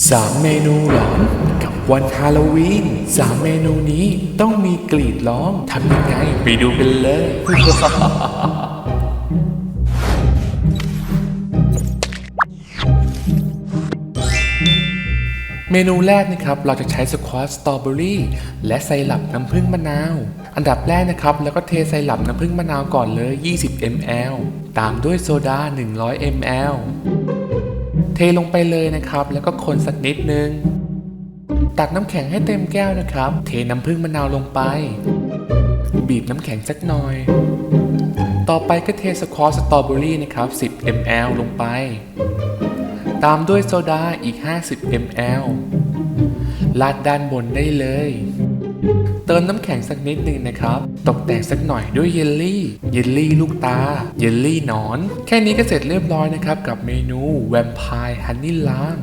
3เมนูหลอนกับวันฮาโลวีน3เมนูนี้ต้องมีกรีดร้องทำยังไงไปดูกันเลย เมนูแรกนะครับเราจะใช้สควอตสตรอเบอรี่และไซรัปน้ำผึ้งมะนาว อันดับแรกนะครับ แล้วก็เทไซรัปน้ำผึ้งมะนาวก่อนเลย 20 ml ตามด้วยโซดา 100 ml เทลงไปเลยนะครับ แล้วก็คนสักนิดนึง ตักน้ำแข็งให้เต็มแก้วนะครับ เทน้ำผึ้งมะนาวลงไป บีบน้ำแข็งสักหน่อย ต่อไปก็เทสควอตสตรอเบอรี่นะครับ 10 ml ลงไป ตามด้วยโซดาอีก 50 ml ลาดด้านบนได้เลย ติมน้ำแข็งสักนิดหนึ่งนะครับ ตกแต่งสักหน่อยด้วยเยลลี่ เยลลี่ลูกตา เยลลี่หนอน แค่นี้ก็เสร็จเรียบร้อยนะครับ กับเมนูแวมไพร์ฮันนี่ลาง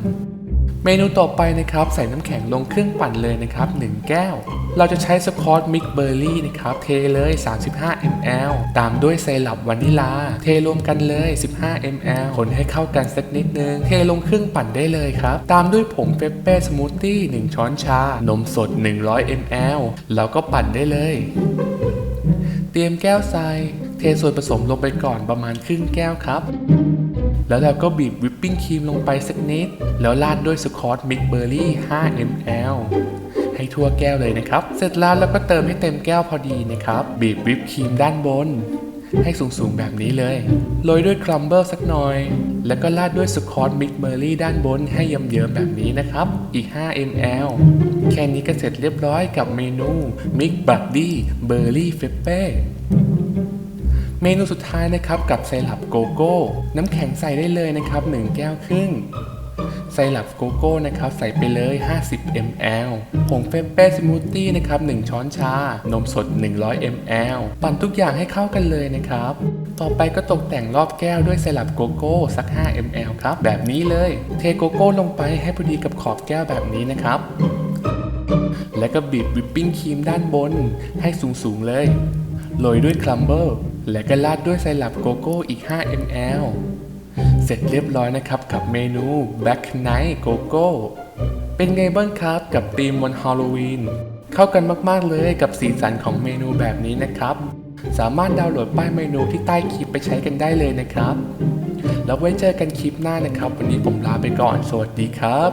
เมนูต่อไปนะครับใส่น้ำแข็งลงเครื่องปั่นเลยนะครับ 1 แก้ว เราจะใช้สคอตมิกเบอร์รี่นะครับเทเลย 35 ml ตามด้วยไซรัปวานิลา เทรวมกันเลย 15 ml คนให้เข้ากันสักนิดนึง เทลงเครื่องปั่นได้เลยครับ ตามด้วยผงเปปเป้สมูทตี้ 1 ช้อนชา นมสด 100 ml แล้วก็ปั่นได้เลย เตรียมแก้วทรายเทส่วนผสมลงไปก่อนประมาณครึ่งแก้วครับ แล้วเราก็บีบวิปปิ้งครีมลงไปสักนิด แล้วราดด้วยสคอตมิกเบอร์รี่ 5 ml ให้ทั่วแก้วเลยนะครับ เสร็จแล้วเราก็เติมให้เต็มแก้วพอดีนะครับ บีบวิปครีมด้านบน ให้สูงๆแบบนี้เลย โรยด้วยครัมเบิลสักหน่อย แล้วก็ราดด้วยสคอตมิกเบอร์รี่ด้านบนให้เยิ้มๆแบบนี้นะครับ อีก 5 ml แค่นี้ก็เสร็จเรียบร้อยกับเมนูมิกบัดดี้เบอร์รี่เฟเป้ เมนูสุดท้ายนะครับกับไซรัปโกโก้ น้ำแข็งใส่ได้เลยนะครับ1แก้วครึ่งไซรัปโกโก้นะครับใส่ไปเลย 50 ml ผงเฟปเป้สมูทตี้นะครับ1ช้อนชา นมสด 100 ml ปั่นทุกอย่างให้เข้ากันเลยนะครับ ต่อไปก็ตกแต่งรอบแก้วด้วยไซรัปโกโก้สัก 5 ml ครับ แบบนี้เลย เทโกโก้ลงไปให้พอดีกับขอบแก้วแบบนี้นะครับ แล้วก็บีบวิปปิ้งครีมด้านบนให้สูงๆเลย โรยด้วยคลัมเบิล และก็ราดด้วยไซรัปโกโก้อีก 5 ml เสร็จเรียบร้อยนะครับกับเมนู Black Night Coco เป็นไงบ้างครับกับธีมวันฮาโลวีนเข้ากันมากๆเลยกับสีสันของเมนูแบบนี้นะครับ สามารถดาวน์โหลดป้ายเมนูที่ใต้คลิปไปใช้กันได้เลยนะครับ แล้วไว้เจอกันคลิปหน้านะครับ วันนี้ผมลาไปก่อน สวัสดีครับ